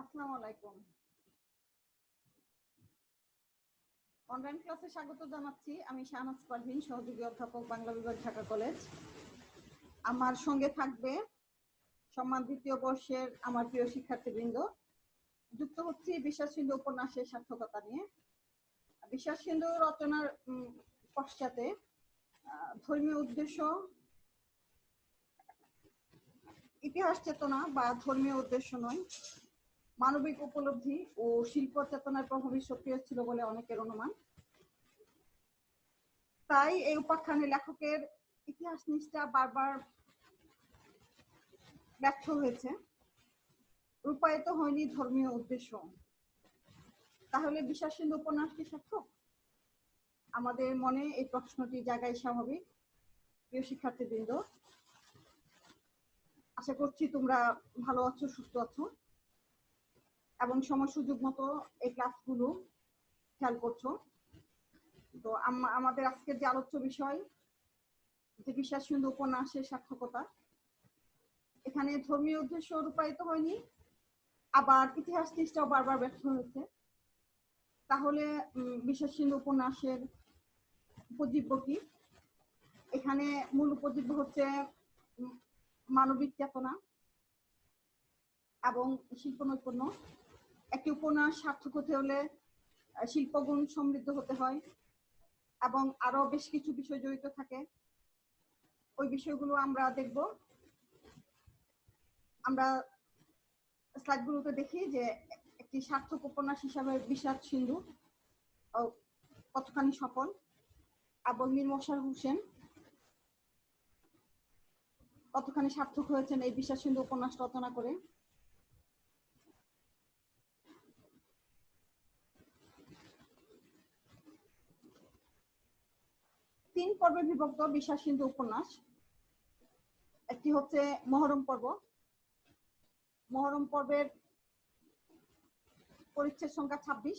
আসসালামু অনলাইন ক্লাসে স্বাগত জানাচ্ছি। আমি শাহনাজ পারভিন, সহযোগী অধ্যাপক, বাংলা বিভাগ, ঢাকা কলেজ। আমার সঙ্গে থাকবে সম্মান দ্বিতীয় বর্ষের আমার প্রিয় শিক্ষার্থীবৃন্দ। যুক্ত বিশ্বাস সিন্ধু উপন্যাসের সার্থকতা নিয়ে। বিশ্বাস সিন্ধু রচনার পশ্চাতে ধর্মীয় উদ্দেশ্য, ইতিহাস চেতনা বা ধর্মীয় উদ্দেশ্য নয়। মানবিক উপলব্ধি ও শিল্প চেতনার প্রভাবই সক্রিয় ছিল বলে অনেকের অনুমান। তাই এই উপাখ্যানে লেখকের ইতিহাস নিষ্ঠা বারবার ব্যর্থ হয়েছে। রূপায়িত হয়নি ধর্মীয় উদ্দেশ্য। তাহলে বিশ্বাস সিন্ধু উপন্যাস কি সার্থক? আমাদের মনে এই প্রশ্নটি জায়গায় স্বাভাবিক। প্রিয় শিক্ষার্থীবৃন্দ, আশা করছি তোমরা ভালো আছো, সুস্থ আছো। এবং সময় সুযোগ মতো এই ক্লাসগুলো খেয়াল করছ। তো আমাদের আজকের যে আলোচ্য বিষয় যে বিশ্বাস উপন্যাসের সার্থকতা। এখানে ধর্মীয় উদ্দেশ্য রূপায়িত হয়নি, আবার ইতিহাস নিষ্ঠাও বারবার ব্যর্থ হয়েছে। তাহলে বিশ্বাস সিন্ধু উপন্যাসের উপজীব্য কি? এখানে মূল উপজীব্য হচ্ছে মানবিক চেতনা এবং শিল্প নৈপুণ্য একটি উপন্যাস সার্থক হতে হলে শিল্পগুণ সমৃদ্ধ হতে হয় এবং আরও বেশ কিছু বিষয় জড়িত থাকে। ওই বিষয়গুলো আমরা দেখব। আমরা স্লাইডগুলোতে দেখি যে একটি সার্থক উপন্যাস হিসাবে বিষাদ সিন্ধু কতখানি সফল? এবং মীর মশার হোসেন কতখানি সার্থক হয়েছেন এই বিশ্বাস সিন্ধু উপন্যাস রচনা করে? তিন পর্বে বিভক্ত বিশ্বাস সিন্ধু উপন্যাস। একটি হচ্ছে মহরম পর্ব। মহরম পর্বের পরিচ্ছেদ সংখ্যা ছাব্বিশ।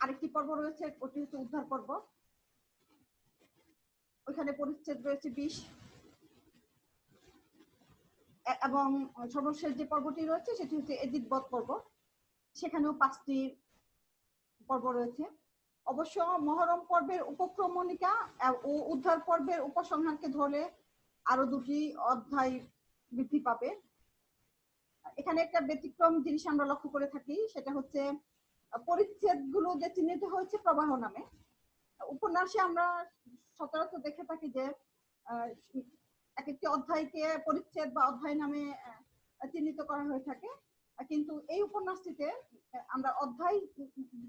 আরেকটি পর্ব রয়েছে, ওটি হচ্ছে উদ্ধার পর্ব। ওইখানে পরিচ্ছেদ রয়েছে বিশ। এবং সর্বশেষ যে পর্বটি রয়েছে, সেটি হচ্ছে এজিদ বধ পর্ব। সেখানেও পাঁচটি পর্ব রয়েছে। অবশ্য মহরম পর্বের উপক্রমণিকা ও উদ্ধার পর্বের উপসংহারকে ধরলে আরও দুটি অধ্যায় বৃদ্ধি পাবে। এখানে একটা ব্যতিক্রম জিনিস আমরা লক্ষ্য করে থাকি, সেটা হচ্ছে পরিচ্ছেদগুলো যে চিহ্নিত হয়েছে প্রবাহ নামে। উপন্যাসে আমরা সচরাচর দেখে থাকি যে এক একটি অধ্যায়কে পরিচ্ছেদ বা অধ্যায় নামে চিহ্নিত করা হয়ে থাকে। কিন্তু এই উপন্যাসটিতে আমরা অধ্যায়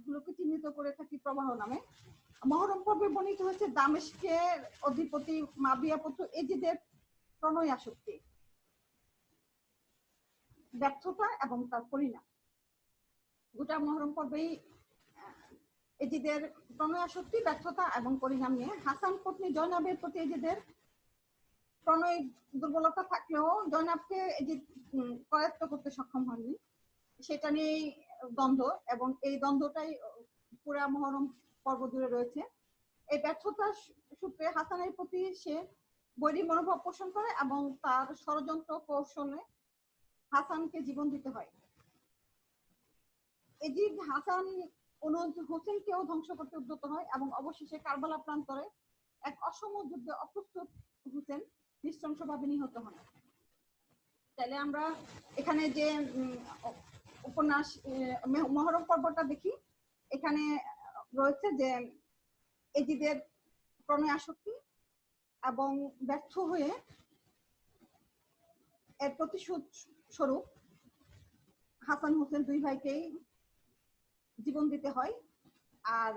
গুলোকে চিহ্নিত করে থাকি প্রবাহ নামে। মহরম পর্বে বর্ণিত হয়েছে দামেশকের অধিপতি মাবিয়া পুত্র এজিদের প্রণয় আসক্তি ব্যর্থতা এবং তার পরিণাম। গোটা মহরম পর্বেই এজিদের প্রণয় আসক্তি ব্যর্থতা এবং পরিণাম নিয়ে হাসান পত্নী জয়নাবের প্রতি এজিদের প্রণয় দুর্বলতা থাকলেও জয়নাবকে এজিদ করতে সক্ষম হয়নি সেটা নিয়েই দ্বন্দ্ব এবং এই দ্বন্দ্বটাই পুরা মহরম পর্ব জুড়ে রয়েছে। এই ব্যর্থতার সূত্রে হাসানের প্রতি সে বৈরী মনোভাব পোষণ করে এবং তার ষড়যন্ত্র কৌশলে হাসানকে জীবন দিতে হয়। হাসান অনুজ হোসেনকেও ধ্বংস করতে উদ্যত হয় এবং অবশেষে কারবালা প্রান্তরে এক অসম যুদ্ধে অপ্রস্তুত হোসেন নৃশংসভাবে নিহত হন। তাহলে আমরা এখানে যে উপন্যাস মেহ- মহরম পর্বটা দেখি। এখানে রয়েছে যে এজিদের প্রণয় আসক্তি এবং ব্যর্থ হয়ে এর প্রতিশোধ স্বরূপ হাসান হোসেন দুই ভাইকেই জীবন দিতে হয়। আর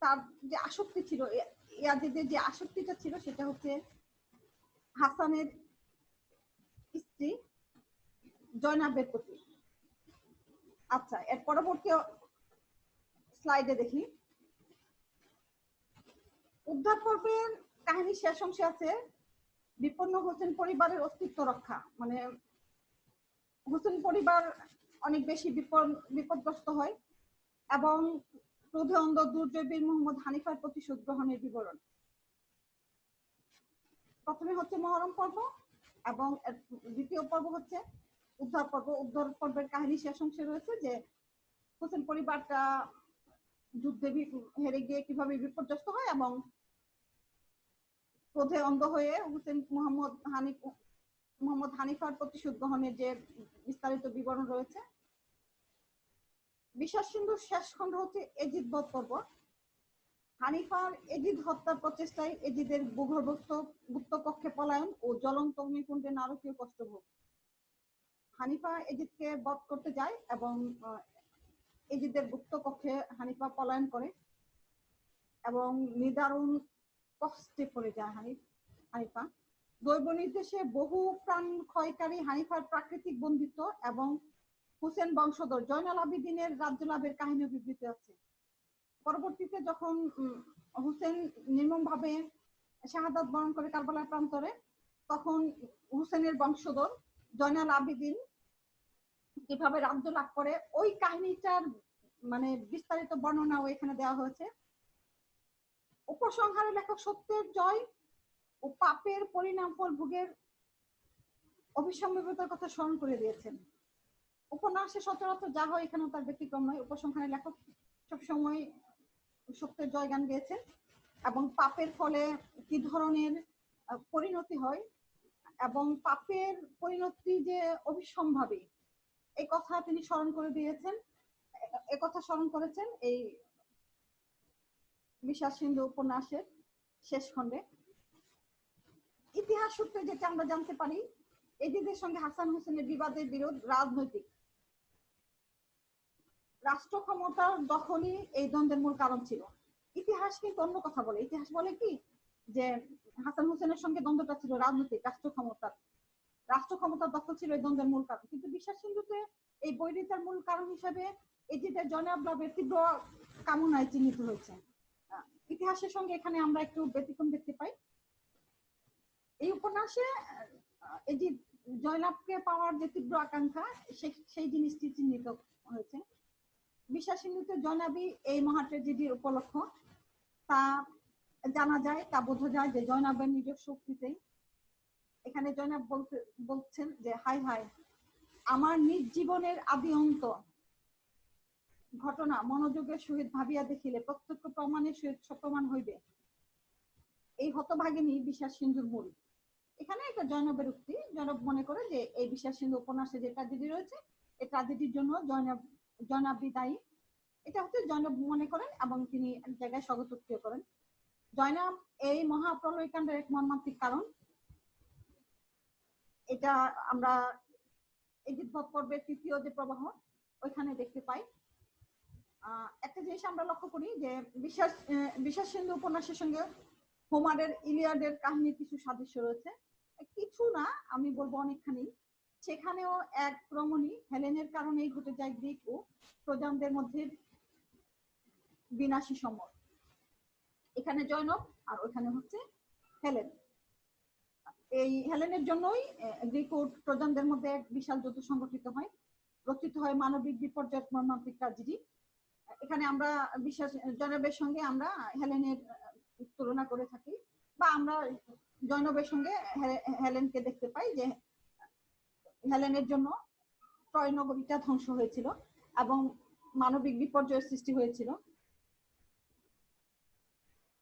তার যে আসক্তি ছিল ইয়াজিদের যে আসক্তিটা ছিল, সেটা হচ্ছে হাসানের স্ত্রী জয়নাবের প্রতি। আচ্ছা এর পরবর্তী স্লাইডে দেখি। উদ্ধার পর্বের কাহিনী শেষ অংশে আছে, বিপন্ন হোসেন পরিবারের অস্তিত্ব রক্ষা। মানে হোসেন পরিবার অনেক বেশি বিপদ বিপদগ্রস্ত হয় এবং ক্রোধে অন্ধ দুর্জয়বীর মোহাম্মদ হানিফার প্রতিশোধ গ্রহণের বিবরণ। প্রথমে হচ্ছে মহরম পর্ব এবং দ্বিতীয় পর্ব হচ্ছে উদ্ধার পর্ব, উদ্ধার পর্বের কাহিনী শেষ অংশে রয়েছে যে হোসেন পরিবারটা যুদ্ধে হেরে গিয়ে কীভাবে বিপর্যস্ত হয় এবং ক্রোধে অন্ধ হয়ে হোসেন মোহাম্মদ হানিফ, মোহাম্মদ হানিফার প্রতিশোধ গ্রহণের যে বিস্তারিত বিবরণ রয়েছে। বিশ্বাস সিন্ধুর শেষ খণ্ড হচ্ছে এজিদ বধ পর্ব। হানিফার এজিদ হত্যার প্রচেষ্টায় এজিদের ভূগর্ভস্থ গুপ্ত কক্ষে পলায়ন ও জ্বলন্ত অগ্নিকুণ্ডে নারকীয় কষ্টভোগ। হানিফা এজিদকে বধ করতে যায় এবং এজিদের গুপ্ত কক্ষে হানিফা পলায়ন করে এবং নিদারুণ কষ্টে পড়ে যায় হানিফ হানিফা। দৈব নির্দেশে বহু প্রাণ ক্ষয়কারী হানিফার প্রাকৃতিক বন্দিত্ব এবং হুসেন বংশধর জয়নাল আবিদিনের রাজ্য লাভের কাহিনী বিবৃতি আছে। পরবর্তীতে যখন হুসেন নির্মমভাবে শাহাদাত বরণ করে কারবালার প্রান্তরে, তখন হুসেনের বংশধর জয়নাল আবিদিন কীভাবে রাজ্য লাভ করে, ওই কাহিনীটার মানে বিস্তারিত বর্ণনাও এখানে দেওয়া হয়েছে। উপসংহারে লেখক সত্যের জয় ও পাপের পরিণাম ফল ভোগের অভিসম্ভাব্যতার কথা স্মরণ করে দিয়েছেন। উপন্যাসে সচরাচর যা হয় এখানেও তার ব্যতিক্রম নয়। উপসংহারে লেখক সবসময় সত্যের জয় গান গেয়েছেন এবং পাপের ফলে কি ধরনের পরিণতি হয় এবং পাপের পরিণতি যে অভিসম্ভাবী এই কথা তিনি স্মরণ করে দিয়েছেন কথা স্মরণ করেছেন এই বিশ্বাস সিন্ধু উপন্যাসের শেষ খণ্ডে। ইতিহাস সূত্রে যেটা আমরা জানতে পারি এজিদের সঙ্গে হাসান হোসেনের বিবাদের বিরোধ রাজনৈতিক। রাষ্ট্র ক্ষমতার দখলই এই দ্বন্দ্বের মূল কারণ ছিল। ইতিহাস কিন্তু অন্য কথা বলে। ইতিহাস বলে কি? যে হাসান হোসেনের সঙ্গে দ্বন্দ্বটা ছিল রাজনৈতিক, রাষ্ট্র ক্ষমতার। রাষ্ট্র ক্ষমতার দখল ছিল এই দ্বন্দ্বের মূল কারণ। কিন্তু বিশ্বাস সিন্ধুতে এই বৈরিতার মূল কারণ হিসেবে এজিদের জনাব লাভের তীব্র কামনায় চিহ্নিত হয়েছে। ইতিহাসের সঙ্গে এখানে আমরা একটু ব্যতিক্রম দেখতে পাই। এই উপন্যাসে এই যে জয়লাভকে পাওয়ার যে তীব্র আকাঙ্ক্ষা সেই জিনিসটি চিহ্নিত হয়েছে। বিশ্বাস সিন্ধুতে জয়নাবি এই মহা ট্রেজেডির উপলক্ষ। তা জানা যায়, তা বোঝা যায় যে জয়নাবের নিজস্ব উক্তিতেই এখানে জয়নাব বলছেন যে, হাই হাই, আমার নিজ জীবনের আদি অন্ত ঘটনা মনোযোগের সহিত ভাবিয়া দেখিলে প্রত্যক্ষ প্রমাণের সহিত সপ্রমাণ হইবে। এই হতভাগিনী বিশ্বাস সিন্ধুর মূল। এখানে একটা জয়নবের উক্তি। জয়নব মনে করে যে, এই বিশ্বাস সিন্ধু উপন্যাসে যে ট্রাজেডি রয়েছে, এই ট্রাজেডির জন্য জয়নব জয়নাবি দায়ী এটা হচ্ছে জয়নব মনে করেন এবং তিনি এক জায়গায় স্বগতোক্তি করেন। জয়নাব এই মহাপ্রলয়কাণ্ডের এক মর্মান্তিক কারণ। এটা আমরা এজিত বধ পর্বের তৃতীয় যে প্রবাহ, ওইখানে দেখতে পাই। একটা জিনিস আমরা লক্ষ্য করি যে বিশ্বাস বিশ্বাস সিন্ধু উপন্যাসের সঙ্গে হোমারের ইলিয়াডের কাহিনীর কিছু সাদৃশ্য রয়েছে। কিছু না, আমি বলব অনেকখানি। সেখানেও এক রমণী, হেলেনের কারণেই ঘটে যায় গ্রিক ও প্রজানদের মধ্যে বিনাশী সমর এখানে জয়নব আর ওখানে হচ্ছে হেলেন। এই হেলেনের জন্যই গ্রিক ও মধ্যে এক বিশাল যুদ্ধ সংগঠিত হয়। রচিত হয় মানবিক বিপর্যয় মর্মান্তিক ট্রাজেডি। এখানে আমরা বিশ্বাস জয়নবের সঙ্গে আমরা হেলেনের তুলনা করে থাকি। বা আমরা জয়নবের সঙ্গে হেলেনকে দেখতে পাই যে, হেলেনের জন্য ট্রয় নগরীটা ধ্বংস হয়েছিল এবং মানবিক বিপর্যয়ের সৃষ্টি হয়েছিল।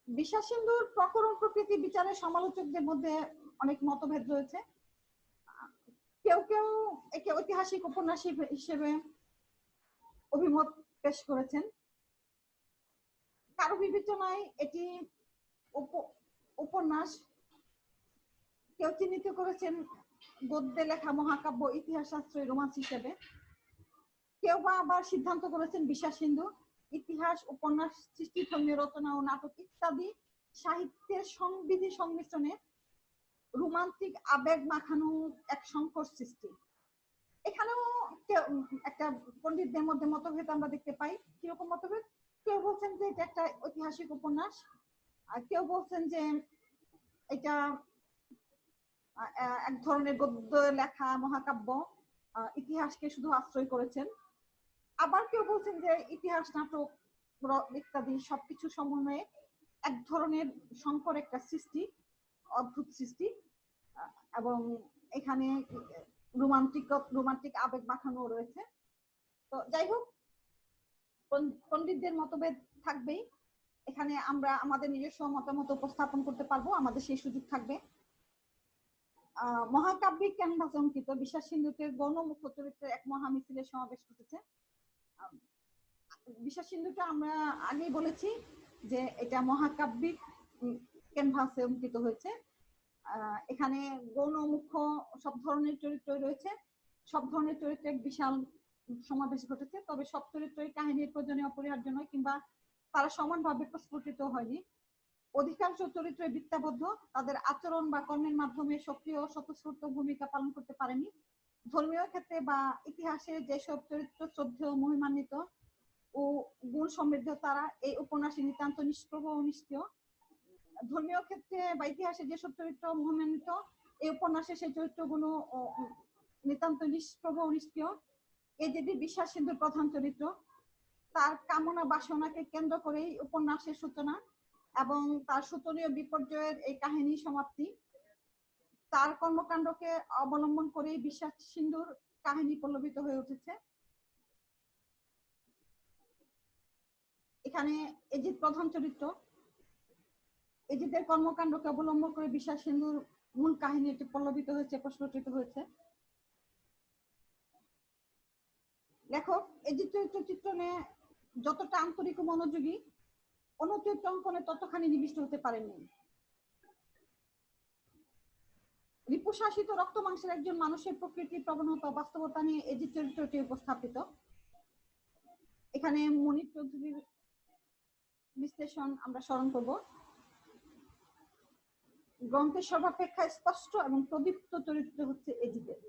বিশ্বাস সিন্ধুর প্রকরণ প্রকৃতি বিচারের সমালোচকদের মধ্যে অনেক মতভেদ রয়েছে। কেউ কেউ একে ঐতিহাসিক উপন্যাস হিসেবে- অভিমত পেশ করেছেন। কারও বিবেচনায় এটি উপন্যাস কেউ চিহ্নিত করেছেন গদ্যে লেখা মহাকাব্য ইতিহাস শাস্ত্রের রোমান্স হিসেবে। কেউ বা আবার সিদ্ধান্ত করেছেন বিশ্বাস সিন্ধু ইতিহাস, উপন্যাস সৃষ্টি ধর্মীয় রচনা ও নাটক ইত্যাদি সাহিত্যের সংবিধি সংমিশ্রণে রোমান্টিক আবেগ মাখানো এক সংকর সৃষ্টি। এখানেও একটা পণ্ডিতদের মধ্যে মতভেদ আমরা দেখতে পাই। কীরকম মতভেদ? কেউ বলছেন যে এটা একটা ঐতিহাসিক উপন্যাস, আর কেউ বলছেন যে এটা এক ধরনের গদ্য, লেখা, মহাকাব্য ইতিহাসকে শুধু আশ্রয় করেছেন। আবার কেউ বলছেন যে ইতিহাস, নাটক ইত্যাদি সবকিছু সমন্বয়ে এক ধরনের সংকর একটা সৃষ্টি, অদ্ভুত সৃষ্টি। এবং এখানে রোমান্টিক রোমান্টিক আবেগ মাখানো রয়েছে। তো যাই হোক পণ্ডিতদের মতভেদ থাকবেই। এখানে আমরা আমাদের নিজস্ব মতামত উপস্থাপন করতে পারব, আমাদের সেই সুযোগ থাকবে। মহাকাব্যিক ক্যানভাসে অঙ্কিত বিশ্বাস সিন্ধুতে গণমুখ্য চরিত্রের এক মহামিছিলের সমাবেশ ঘটেছে। বিশ্বাস সিন্ধুটা আমরা আগেই বলেছি যে এটা মহাকাব্যিক ক্যানভাসে অঙ্কিত হয়েছে। এখানে গৌণ মুখ্য সব ধরনের চরিত্রই রয়েছে। সব ধরনের চরিত্রের বিশাল সমাবেশ ঘটেছে, তবে সব চরিত্রই কাহিনীর প্রয়োজনে অপরিহার্য নয়, কিংবা তারা সমানভাবে প্রস্ফুটিত হয়নি। অধিকাংশ চরিত্রে বৃত্তাবদ্ধ, তাদের আচরণ বা কর্মের মাধ্যমে সক্রিয় স্বতঃস্ফূর্ত ভূমিকা পালন করতে পারেনি। ধর্মীয় ক্ষেত্রে বা ইতিহাসে যেসব চরিত্র শ্রদ্ধেয় মহিমান্বিত ও গুণ সমৃদ্ধ তারা এই উপন্যাসে নিতান্ত নিষ্প্রভ ও নিষ্ক্রিয়। ধর্মীয় ক্ষেত্রে বা ইতিহাসে যেসব চরিত্র মহিমান্বিত এই উপন্যাসে সেই চরিত্রগুলো নিতান্ত নিষ্প্রভ নিষ্ক্রিয়। এই যদি বিশ্বাস সিন্ধুর প্রধান চরিত্র। তার কামনা বাসনাকে কেন্দ্র করেই উপন্যাসের সূচনা এবং তার সূচনীয় বিপর্যয়ের এই কাহিনী সমাপ্তি। তার কর্মকাণ্ডকে অবলম্বন করেই বিশ্বাস সিন্ধুর কাহিনী পল্লবিত হয়ে উঠেছে। এখানে এজিৎ প্রধান চরিত্র। এজিতের কর্মকাণ্ডকে অবলম্বন করে বিশ্বাস সিন্ধুর মূল কাহিনী এটি পল্লবিত হয়েছে, প্রস্ফুটিত হয়েছে। লেখক এজিৎ চরিত্র চিত্রণে যতটা আন্তরিক মনোযোগী অন্য চরিত্র অঙ্কনে ততখানি নিবিষ্ট হতে পারেননি। রিপু শাসিত রক্ত মাংসের একজন মানুষের প্রকৃতি প্রবণতা বাস্তবতা নিয়ে এজিৎ চরিত্রটি উপস্থাপিত। এখানে মনির চৌধুরীর বিশ্লেষণ আমরা স্মরণ করব। গ্রন্থের সর্বাপেক্ষা স্পষ্ট এবং প্রদীপ্ত চরিত্র হচ্ছে এজিদের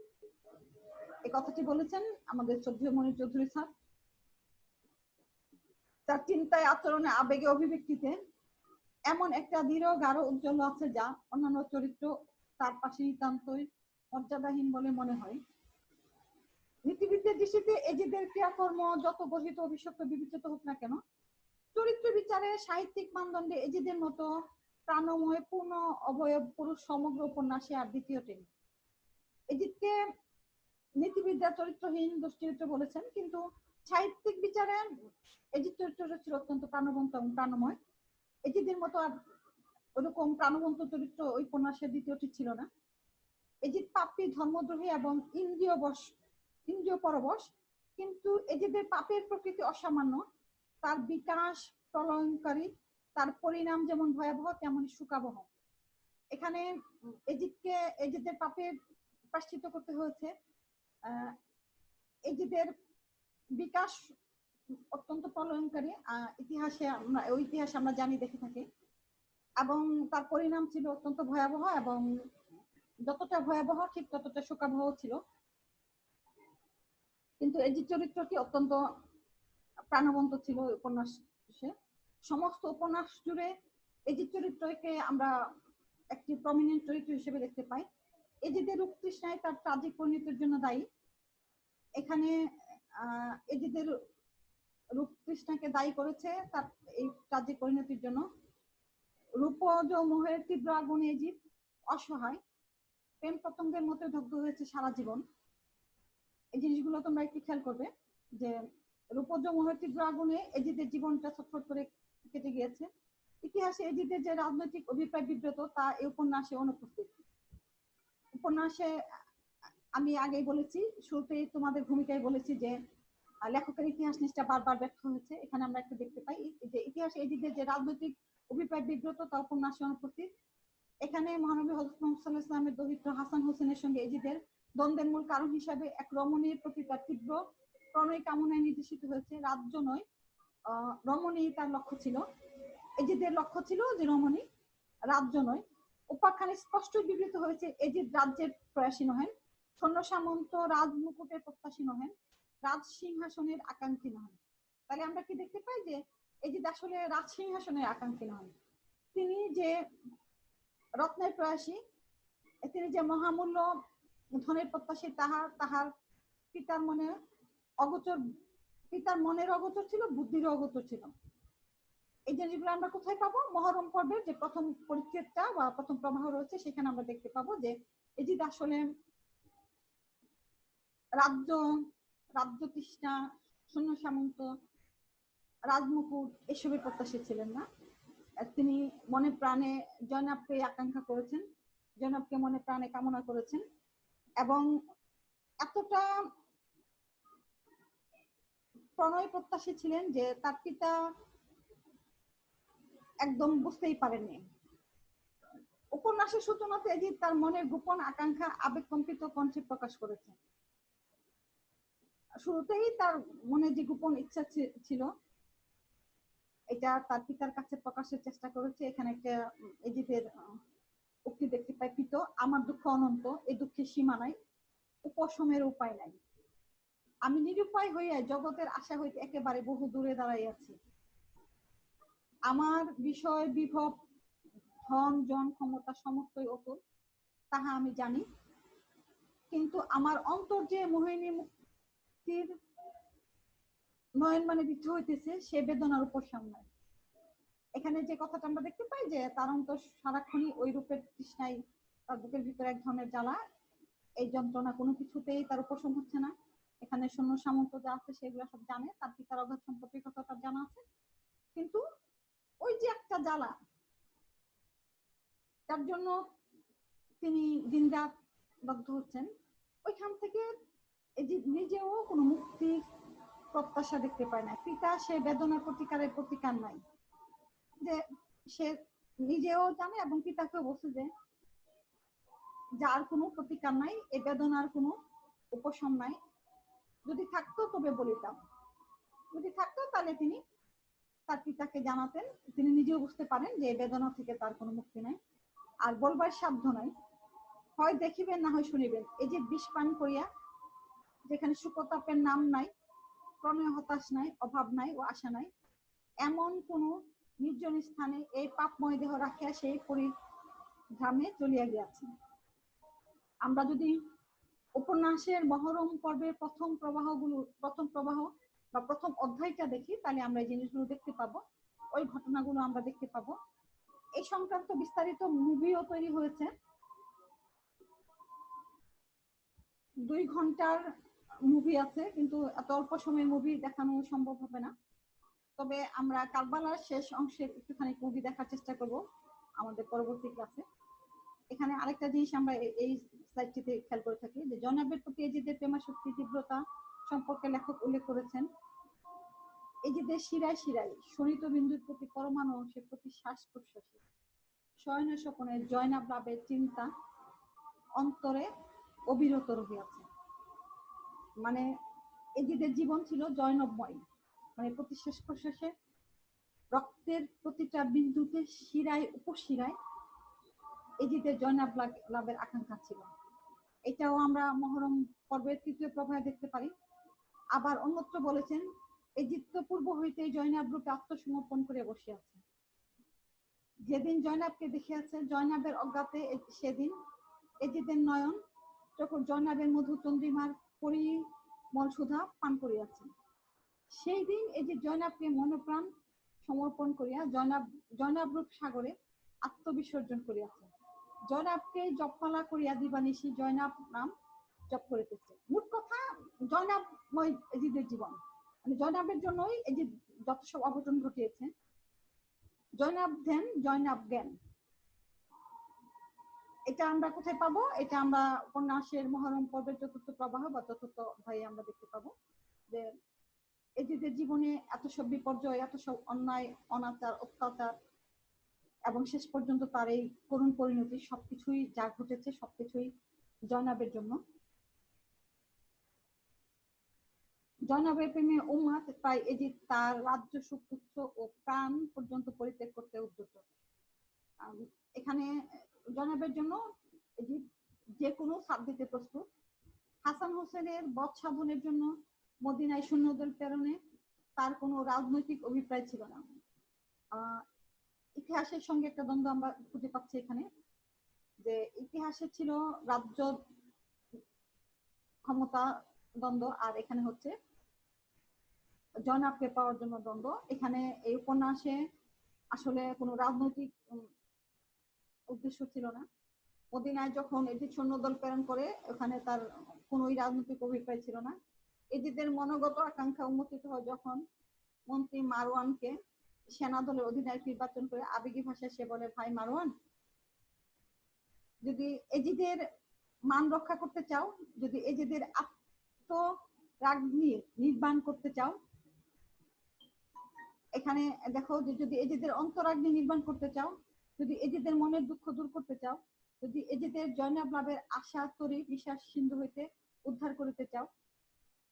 এই কথাটি বলেছেন আমাদের শ্রদ্ধেয় মনির চৌধুরী স্যার। তার চিন্তায়, আচরণে, আবেগে, অভিব্যক্তিতে এমন একটা দৃঢ়, গাঢ় উজ্জ্বল আছে যা অন্যান্য চরিত্র তার পাশে নিতান্তই মর্যাদাহীন বলে মনে হয়। নীতিবিদদের দৃষ্টিতে এজিদের ক্রিয়াকর্ম যত গর্হিত, অভিশপ্ত, বিবেচিত হোক না কেন, চরিত্র বিচারে সাহিত্যিক মানদণ্ডে এজিদের মতো প্রাণময় পূর্ণ অবয়ব পুরুষ সমগ্র উপন্যাসে আর দ্বিতীয়টি নেই। এজিদকে নীতিবিদ্যা চরিত্রহীন দুশ্চরিত্র বলেছেন, কিন্তু সাহিত্যিক বিচারে এজিদ চরিত্রটা ছিল অত্যন্ত প্রাণবন্ত এবং প্রাণময়। এজিদের মতো আর ওরকম প্রাণবন্ত চরিত্র ওই উপন্যাসের দ্বিতীয়টি ছিল না। এজিদ পাপি, ধর্মদ্রোহী এবং ইন্দ্রিয় বশ, ইন্দ্রিয় পরবশ, কিন্তু এজিদের পাপের প্রকৃতি অসামান্য। তার বিকাশ প্রলয়ঙ্কারী তার পরিণাম যেমন ভয়াবহ তেমনই সুকাবহ। এখানে এজিদকে, এজিদের পাপের প্রাশ্চিত করতে হয়েছে। এজিদের বিকাশ অত্যন্ত প্রলয়নকারী। ইতিহাসে আমরা, ওই ইতিহাস আমরা জানি, দেখে থাকি। এবং তার পরিণাম ছিল অত্যন্ত ভয়াবহ এবং যতটা ভয়াবহ, ঠিক ততটা শোকাবহ ছিল। কিন্তু এই যে চরিত্রটি অত্যন্ত প্রাণবন্ত ছিল উপন্যাসে। সমস্ত উপন্যাস জুড়ে এই চরিত্রকে আমরা একটি প্রমিনেন্ট চরিত্র হিসেবে দেখতে পাই। এজিদের রূপ তার ট্রাজিক পরিণতির জন্য দায়ী। এখানে, আহ এজিদের রূপকৃষ্ণাকে দায়ী করেছে তার এই ট্রাজিক পরিণতির জন্য। রূপজ মোহের তীব্র আগুনে এজিদ অসহায়। প্রেম পতঙ্গের মতো দগ্ধ হয়েছে সারা জীবন। এই জিনিসগুলো তোমরা একটু খেয়াল করবে যে রূপজ মোহের তীব্র আগুনে এজিদের জীবনটা ছটফট করে কেটে গিয়েছে। ইতিহাসে এজিদের যে রাজনৈতিক অভিপ্রায় বিব্রত, তা এই উপন্যাসে অনুপস্থিত। উপন্যাসে আমি আগেই বলেছি, শুরুতেই তোমাদের ভূমিকায় বলেছি যে, লেখকের ইতিহাস নিষ্ঠা বারবার ব্যর্থ হয়েছে। এখানে আমরা একটা দেখতে পাই যে ইতিহাসে এজিদের যে রাজনৈতিক অভিপ্রায় বিব্রত, তা উপন্যাসে অনুপস্থিত। এখানে মহানবী হজরত মোহাম্মদ ইসলামের দরিদ্র হাসান হোসেনের সঙ্গে এজিদের দ্বন্দ্বের মূল কারণ হিসাবে এক রমণীর প্রতি তার তীব্র প্রণয় কামনায় নির্দেশিত হয়েছে। রাজ্য নয় রমণী তার লক্ষ্য ছিল। এজিদের লক্ষ্য ছিল যে রমণী রাজ্য নয়। উপাখ্যানে স্পষ্ট বিবৃত হয়েছে, এজিদ রাজ্যের প্রয়াসী নহেন সৈন্য সামন্ত রাজমুকুটের প্রত্যাশী নহেন রাজ সিংহাসনের আকাঙ্ক্ষী নহেন। তাহলে আমরা কি দেখতে পাই যে এজিদ আসলে রাজ সিংহাসনের আকাঙ্ক্ষী নহেন তিনি যে রত্নের প্রয়াসী, তিনি যে মহামূল্য ধনের প্রত্যাশী তাহার তাহার পিতার মনে অগোচর পিতার মনের অগোচর ছিল, বুদ্ধির অগোচর ছিল। এই জিনিসগুলো আমরা কোথায় পাবো? মহরম পর্বের যে প্রথম পরিচ্ছেদটা বা প্রথম প্রবাহ রয়েছে, সেখানে আমরা দেখতে পাবো যে এজিদ আসলে রাজ্য রাজ্য তৃষ্ণা, শূন্য সামন্ত, রাজমুকুট এসবের প্রত্যাশী ছিলেন না। তিনি মনে প্রাণে জয়নাবকে আকাঙ্ক্ষা করেছেন, জয়নাবকে মনে প্রাণে কামনা করেছেন এবং এতটা প্রণয় প্রত্যাশী ছিলেন যে তার পিতা একদম বুঝতেই পারেননি। উপন্যাসের সূচনাতে এজিদ তার মনের গোপন আকাঙ্ক্ষা আবেগকম্পিত কণ্ঠে প্রকাশ করেছে শুরুতেই তার মনে যে গোপন ইচ্ছা ছিল এটা তার পিতার কাছে প্রকাশের চেষ্টা করেছে। এখানে একটা উম, এজিদের উক্তি দেখতে পাই পিত আমার দুঃখ অনন্ত এই দুঃখের সীমা নাই উপশমের উপায় নাই। আমি নিরুপায় হইয়া জগতের আশা হইতে একেবারে বহু দূরে দাঁড়াইয়াছি আমার বিষয়, বিভব, ধন, জন, ক্ষমতা সমস্তই অতুল তাহা আমি জানি। কিন্তু আমার অন্তর যে মোহিনী মুক্তির নয়ন মানে বিদ্ধ হইতেছে, সে বেদনার উপর সামনে এখানে যে কথাটা আমরা দেখতে পাই যে, তার অন্তর সারাক্ষণই ওই রূপের তৃষ্ণায়, তার বুকের ভিতরে এক ধরনের জ্বালা, এই যন্ত্রণা কোনো কিছুতেই তার উপশম হচ্ছে না। এখানে শূন্য সামন্ত যা আছে সেগুলো সব জানে, তার পিতার অগাধ সম্পত্তির কথা তার জানা আছে। কিন্তু ওই যে একটা জ্বালা তার জন্য তিনি দিনরাত দগ্ধ হচ্ছেন, ওইখান থেকে নিজেও কোনো মুক্তির প্রত্যাশা দেখতে পায় না। পিতা সে বেদনার প্রতিকারের প্রতিকার নাই। যে সে নিজেও জানে এবং পিতাকেও বলছে যে, যার কোনো প্রতিকার নাই, এ বেদনার কোনো উপশম নাই যদি থাকতো তবে বলিতাম। যদি থাকতো তাহলে তিনি তার পিতাকে জানাতেন। তিনি নিজেও বুঝতে পারেন যে বেদনা থেকে তার কোনো মুক্তি নাই। আর বলবার সাধ্য নাই। হয় দেখিবেন, না হয় শুনিবেন। এই যে বিষ পান করিয়া যেখানে সুকতাপের নাম নাই, প্রণয় হতাশ নাই, অভাব নাই ও আশা নাই, এমন কোন নির্জন স্থানে এই পাপময় দেহ রাখিয়া সেই পরিধামে চলিয়া গিয়াছেন। আমরা যদি উপন্যাসের মহরম পর্বের প্রথম প্রবাহগুলো, প্রথম প্রবাহ বা প্রথম অধ্যায়টা দেখি, তাহলে আমরা এই জিনিসগুলো দেখতে পাবো। ওই ঘটনাগুলো আমরা দেখতে পাবো। এই সংক্রান্ত বিস্তারিত মুভিও তৈরি হয়েছে। দুই ঘণ্টার মুভি আছে, কিন্তু এত অল্প সময়ের মুভি দেখানো সম্ভব হবে না। তবে আমরা কারবালার শেষ অংশের একটুখানি মুভি দেখার চেষ্টা করব আমাদের পরবর্তী ক্লাসে। এখানে আরেকটা জিনিস আমরা এই স্লাইডটিতে খেয়াল করে থাকি যে জনাবের প্রতি এজিদের প্রেমাশক্তি তীব্রতা সম্পর্কে লেখক উল্লেখ করেছেন। এজিদের শিরায় শিরায় শনিত বিন্দুর প্রতি পরমাণু অংশের প্রতি শ্বাস প্রশ্বাসে শয়ন স্বপনে জয়নাব লাভের চিন্তা অন্তরে অবিরত রহিয়াছে। মানে এজিদের জীবন ছিল জয়নবময় মানে প্রতি শেষ প্রশ্বাসে রক্তের প্রতিটা বিন্দুতে শিরায়, উপশিরায় এজিদের জয়নাব লাভের আকাঙ্ক্ষা ছিল। এটাও আমরা মহরম পর্বের তৃতীয় প্রভাবে দেখতে পারি। আবার অন্যত্র বলেছেন তো পূর্ব হইতে জয়নাব রূপে আত্মসমর্পণ করে বসে আছে। যেদিন জয়নাবকে দেখিয়াছে, জয়নাবের অজ্ঞাতে সেদিন এজিদের নয়ন, যখন জয়নাবের মধু চন্দ্রিমার পরিমল সুধা পান করিয়াছে। সেই দিন এই যে জয়নাবকে মনপ্রাণ সমর্পণ করিয়া জয়নাব জয়নাব রূপ সাগরে আত্মবিসর্জন করিয়াছে। জয়নাবকে জপমালা করিয়া দিবানিশি জয়নাব নাম জপ করিতেছে। মোট কথা জয়নাবময় এজিদের জীবন। মানে জয়নাবের জন্যই এই যে যত সব অঘটন ঘটিয়েছে, জয়নাব ধ্যান, জয়নাব জ্ঞান। এটা আমরা কোথায় পাবো? এটা আমরা উপন্যাসের মহরম পর্বের চতুর্থ প্রবাহ বা চতুর্থ অধ্যায়ে আমরা দেখতে পাবো যে এজিদের জীবনে এত সব বিপর্যয়, এত সব অন্যায়, অনাচার, অত্যাচার এবং শেষ পর্যন্ত তার এই করুণ পরিণতি সবকিছুই যা ঘটেছে, সবকিছুই জয়নাবের জন্য। জয়নাবের প্রেমে উম্মাদ তাই এজিদ তার রাজ্য, সুপুত্র ও প্রাণ পর্যন্ত পরিত্যাগ করতে উদ্যত। এখানে জয়নাবের জন্য এজিদ যে কোনো সাথ দিতে প্রস্তুত। হাসান হোসেনের বধ সাধনের জন্য মদিনায় সৈন্যদল প্রেরণে তার কোনো রাজনৈতিক অভিপ্রায় ছিল না। ইতিহাসের সঙ্গে একটা দ্বন্দ্ব আমরা খুঁজে পাচ্ছি এখানে, যে ইতিহাসে ছিল রাজ্য ক্ষমতা দ্বন্দ্ব আর এখানে হচ্ছে জয়নাবকে পাওয়ার জন্য দ্বন্দ্ব। এখানে এই উপন্যাসে আসলে কোনো রাজনৈতিক উদ্দেশ্য ছিল না। মদিনায় যখন এটি সৈন্যদল প্রেরণ করে, ওখানে তার কোনোই রাজনৈতিক অভিপ্রায় ছিল না। এজিদের মনোগত আকাঙ্ক্ষা উন্মোচিত হয় যখন মন্ত্রী মারওয়ানকে সেনা দলের অধিনায়ক নির্বাচন করে আবেগী ভাষায় সে বলে, ভাই মারওয়ান যদি এজিদের মান রক্ষা করতে চাও, যদি এজিদের আত্মরাগ্নি নির্বাণ করতে চাও, এখানে দেখো যে যদি এজিদের অন্তরাগ্নি নির্মাণ করতে চাও, যদি এজিদের মনের দুঃখ দূর করতে চাও, যদি এজিদের জয়নাব লাভের আশা, তরি বিশ্বাস সিন্ধু হইতে উদ্ধার করিতে চাও,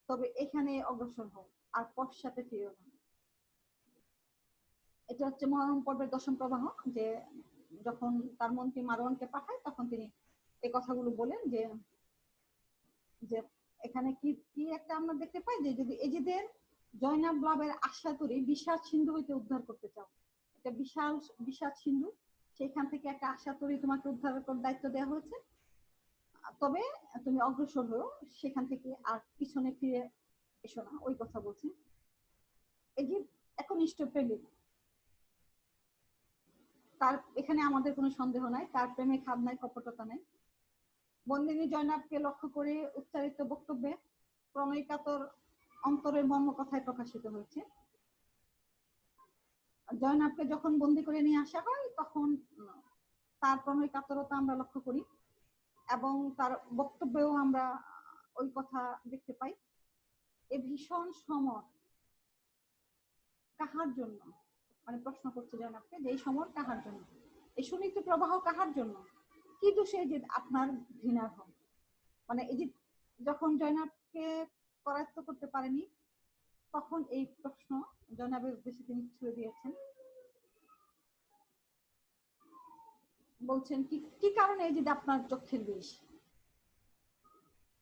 তবে এখানে অগ্রসর হও, আর পশ্চাতে ফিরেও না। এটা হচ্ছে মহারম পর্বের দশম প্রবাহ, যে যখন তার মন্ত্রী মারওয়ানকে পাঠায়, তখন তিনি এই কথাগুলো বলেন যে যে এখানে কি কি একটা আমরা দেখতে পাই যে যদি এজিদের জয়নাব লাভের আশা করি বিষাদ সিন্ধু হইতে উদ্ধার করতে চাও। এটা বিশাল বিষাদ সিন্ধু, সেখান থেকে একটা আশা তরি তোমাকে উদ্ধার করার দায়িত্ব দেওয়া হয়েছে। তবে তুমি অগ্রসর হও, সেখান থেকে আর পিছনে ফিরে এসো না, ওই কথা বলছি। যে একনিষ্ঠ প্রেমিক। তার এখানে আমাদের কোনো সন্দেহ নাই, তার প্রেমে খাদ নাই কপটতা নাই। বন্দিনী জয়নাবকে লক্ষ্য করে উচ্চারিত বক্তব্যে প্রণয়কাতর অন্তরের মর্ম কথায় প্রকাশিত হয়েছে। জয়নাবকে যখন বন্দি করে নিয়ে আসা হয়, তখন তার প্রণয় কাতরতা আমরা লক্ষ্য করি এবং তার বক্তব্যেও আমরা ওই কথা দেখতে পাই। এ ভীষণ সমর কাহার জন্য? মানে প্রশ্ন করছে জয়নাবকে যে এই সমর কাহার জন্য? এই সুনীতি প্রবাহ কাহার জন্য? কি দোষে যে আপনার ঘৃণার হয়? মানে এই যে যখন জয়নাবকে করায়ত্ত করতে পারেনি, তখন এই প্রশ্ন জয়নাবের উদ্দেশ্যে তিনি ছুড়ে দিয়েছেন। বলছেন, কি কি কারণে এই যে আপনার চোখের বিষ?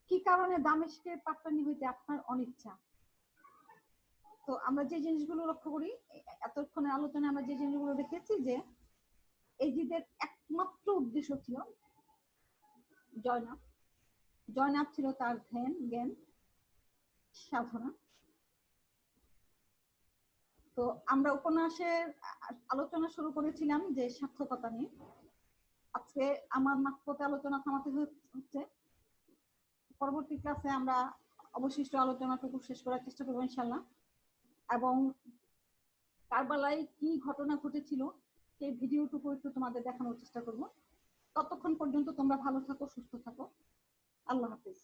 কি কারণে দামেশকের পাট্টানি হইতে আপনার অনিচ্ছা? তো আমরা যে জিনিসগুলো লক্ষ্য করি এতক্ষণের আলোচনায় আমরা যে জিনিসগুলো দেখেছি যে, এজিদের একমাত্র উদ্দেশ্য ছিল জয়নাব। জয়নাব ছিল তার ধ্যান, জ্ঞান, সাধনা। তো আমরা উপন্যাসের আলোচনা শুরু করেছিলাম যে সার্থকতা নিয়ে। আজকে আমার মাত্রতে আলোচনা থামাতে হচ্ছে। পরবর্তী ক্লাসে আমরা অবশিষ্ট আলোচনাটুকু শেষ করার চেষ্টা করব ইনশাল্লাহ এবং কারবালায় কি ঘটনা ঘটেছিল, সেই ভিডিওটুকু একটু তোমাদের দেখানোর চেষ্টা করব। ততক্ষণ পর্যন্ত তোমরা ভালো থাকো, সুস্থ থাকো। আল্লাহ হাফিজ।